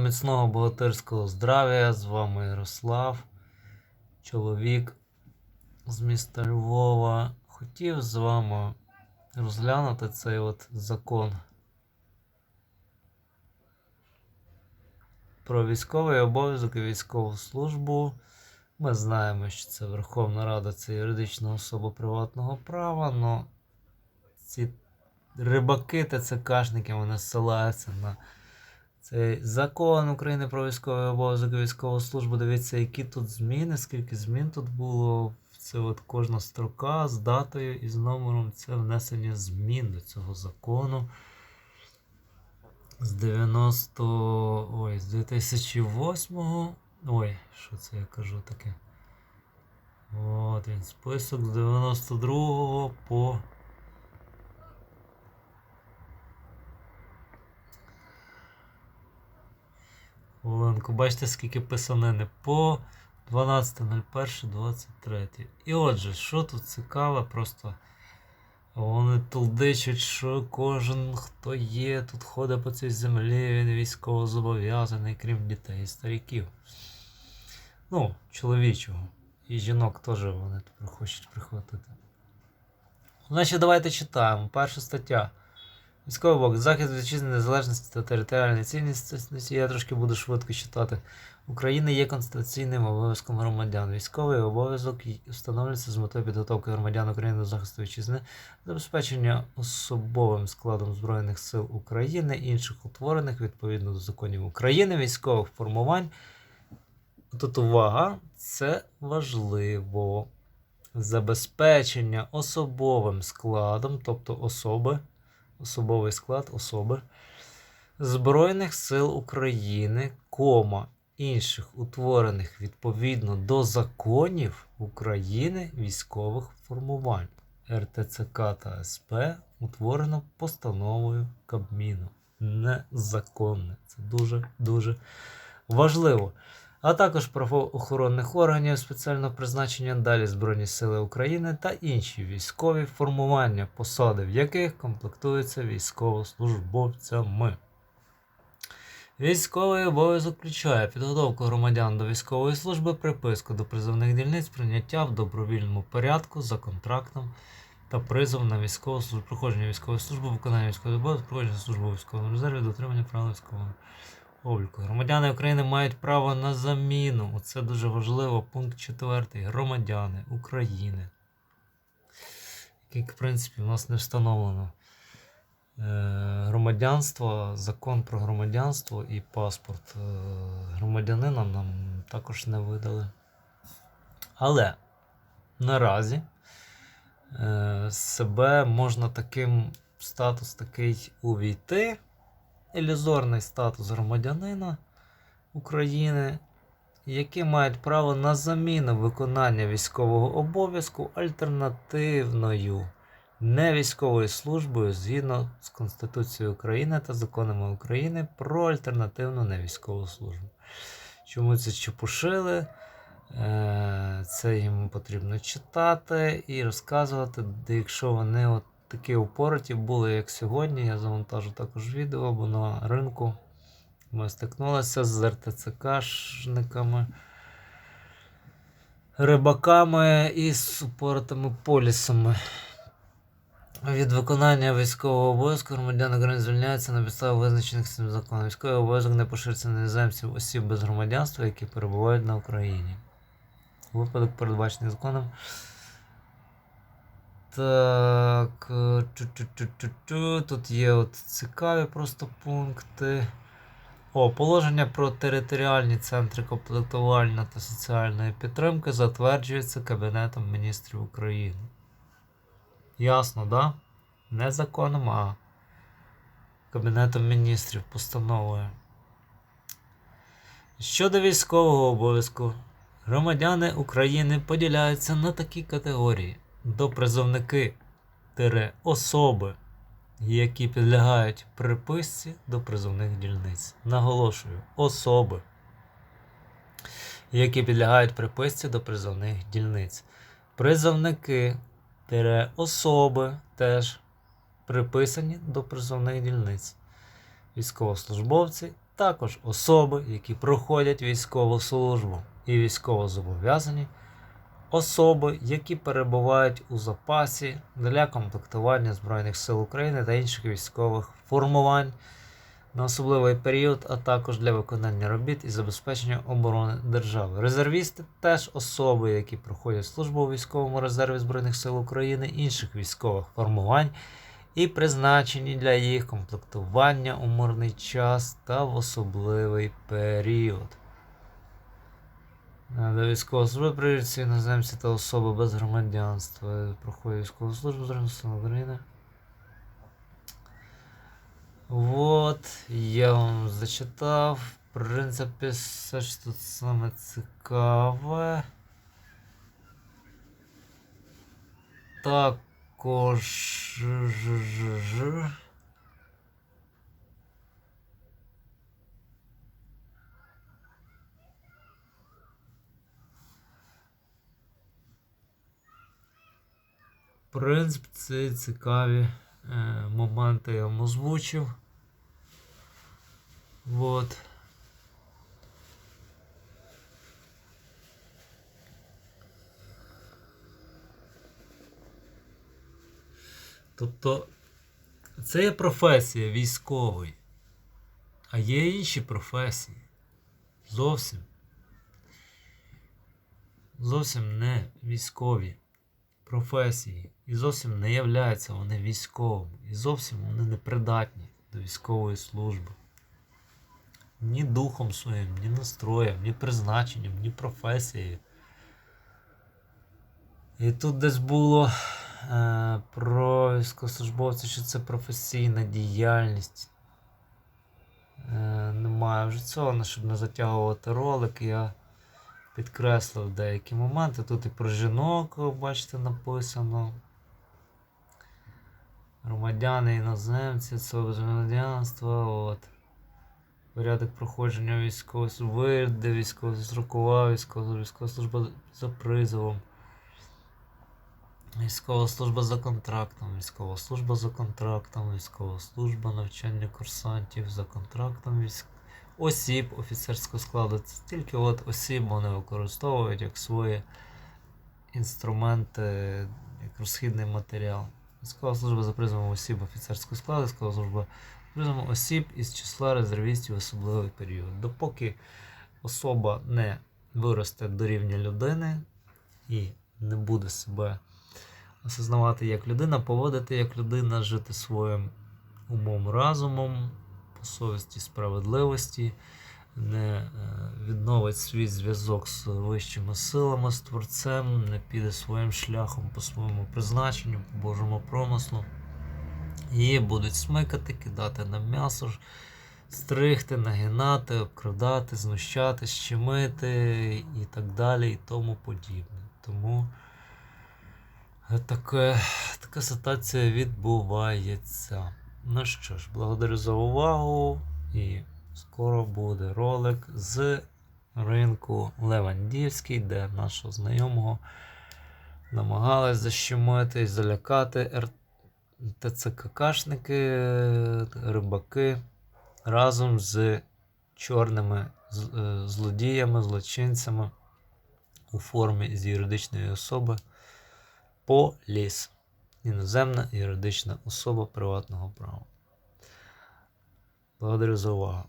Міцного богатирського здрав'я, з вами Ярослав, чоловік з міста Львова. Хотів з вами розглянути цей от закон про військовий обов'язок і військову службу. Ми знаємо, що це Верховна Рада, це юридична особа приватного права, але ці рибаки, ТЦКшники, вони ссилаються на цей закон України про військовий обов'язок і військову службу. Дивіться, які тут зміни, скільки змін тут було. Це от кожна строка з датою і з номером. Це внесення змін до цього закону. З 90. Ой, з 2008. Ой, що це я кажу таке? От він список з 92 по. Хвилинку, бачите, скільки писанини по 12.01.23. І отже, що тут цікаве, просто вони толдичать, що кожен, хто є, тут ходить по цій землі, він військово зобов'язаний, крім дітей і стариків. Ну, чоловічого. І жінок теж вони хочуть прихватити. Значить, давайте читаємо. Перша стаття. Військовий бок. Захист вітчизни незалежності та територіальної цінності. Я трошки буду швидко читати. Україна є конституційним обов'язком громадян. Військовий обов'язок встановлюється з метою підготовки громадян України до захисту вітчизни, забезпечення особовим складом Збройних сил України, інших утворених відповідно до законів України, військових формувань. Тут увага, це важливо. Забезпечення особовим складом, тобто особи, особовий склад особи Збройних сил України, кома інших утворених відповідно до законів України військових формувань РТЦК та СП утворено постановою Кабміну. Незаконне. Це дуже дуже важливо. А також правоохоронних органів спеціального призначення далі Збройні Сили України та інші військові формування, посади в яких комплектуються військовослужбовцями. Військовий обов'язок включає підготовку громадян до військової служби, приписку до призовних дільниць, прийняття в добровільному порядку за контрактом та призов на військову службу, проходження військової служби, виконання військової обов'язку, проходження служби у військовому резерві, дотримання правил військового обліку. Громадяни України мають право на заміну. Це дуже важливо. Пункт 4. Громадяни України. Який, в принципі, у нас не встановлено. Е, Громадянство, закон про громадянство і паспорт е, громадянина нам також не видали. Але наразі е, себе можна таким в статус такий увійти ілюзорний статус громадянина України, які мають право на заміну виконання військового обов'язку альтернативною невійськовою службою згідно з Конституцією України та законами України про альтернативну невійськову службу. Чому це чепушили? Е, Це їм потрібно читати і розказувати, якщо вони от такі упороті були, як сьогодні. Я завантажу також відео, бо на ринку ми стикнулися з РТЦКшниками, рибаками і з упоротими полісами. Від виконання військового обов'язку громадян України звільняються на підставі визначених цим законом. Військовий обов'язок не поширюється на іноземців осіб без громадянства, які перебувають на Україні. Випадок передбачений законом. Так. е. Тут є от цікаві просто пункти. О, положення про територіальні центри комплектувальної та соціальної підтримки затверджується Кабінетом міністрів України. Ясно, да? Не законом, а Кабінетом міністрів постановою. Щодо військового обов'язку, громадяни України поділяються на такі категорії: допризовники тире особи, які підлягають приписці до призовних дільниць. Наголошую, особи, які підлягають приписці до призовних дільниць. Призовники тире особи теж приписані до призовних дільниць. Військовослужбовці також особи, які проходять військову службу і військовозобов'язані, особи, які перебувають у запасі для комплектування Збройних сил України та інших військових формувань на особливий період, а також для виконання робіт і забезпечення оборони держави. Резервісти теж особи, які проходять службу у військовому резерві Збройних сил України, інших військових формувань і призначені для їх комплектування у мирний час та в особливий період. Е, До прирівняються іноземці та особи без громадянства. Проходять військову службу сил України. Вот, я вам зачитав. В принципі, все ж тут саме цікаве. Також. Принципі, це цікаві е, моменти я вам озвучив. Вот. Тобто це є професія військовий, а є інші професії. Зовсім. Зовсім не військові професії. І зовсім не являються вони військовими. І зовсім вони не придатні до військової служби. Ні духом своїм, ні настроєм, ні призначенням, ні професією. І тут десь було е, про військовослужбовців, що це професійна діяльність. Е, немає вже цього, щоб не затягувати ролик, я підкреслив деякі моменти. Тут і про жінок, бачите, написано. Громадяни, іноземці, особи без громадянства. От. Порядок проходження військової служби, де військово-строкова, військова, служба за призовом. Військова служба за контрактом, військова служба за контрактом, військова служба, навчання курсантів за контрактом, військ... осіб офіцерського складу. Це тільки от осіб вони використовують як свої інструменти, як розхідний матеріал. Військова служба за призовом осіб офіцерського складу, військова служба за призовом осіб із числа резервістів особливий період. Допоки особа не виросте до рівня людини і не буде себе осознавати як людина, поводити як людина, жити своїм умом, разумом, по совісті справедливості, не е, відновить свій зв'язок з вищими силами, з Творцем, не піде своїм шляхом по своєму призначенню, по Божому промислу. Її будуть смикати, кидати на м'ясо, стригти, нагинати, обкрадати, знущати, щемити і так далі, і тому подібне. Тому таке, така ситуація відбувається. Ну що ж, благодарю за увагу і скоро буде ролик з ринку Левандівський, де нашого знайомого намагались защемити і залякати РТ. ТЦККшники, рибаки разом з чорними е, злодіями, злочинцями у формі з юридичної особи поліс. Іноземна юридична особа приватного права. Благодарю за увагу.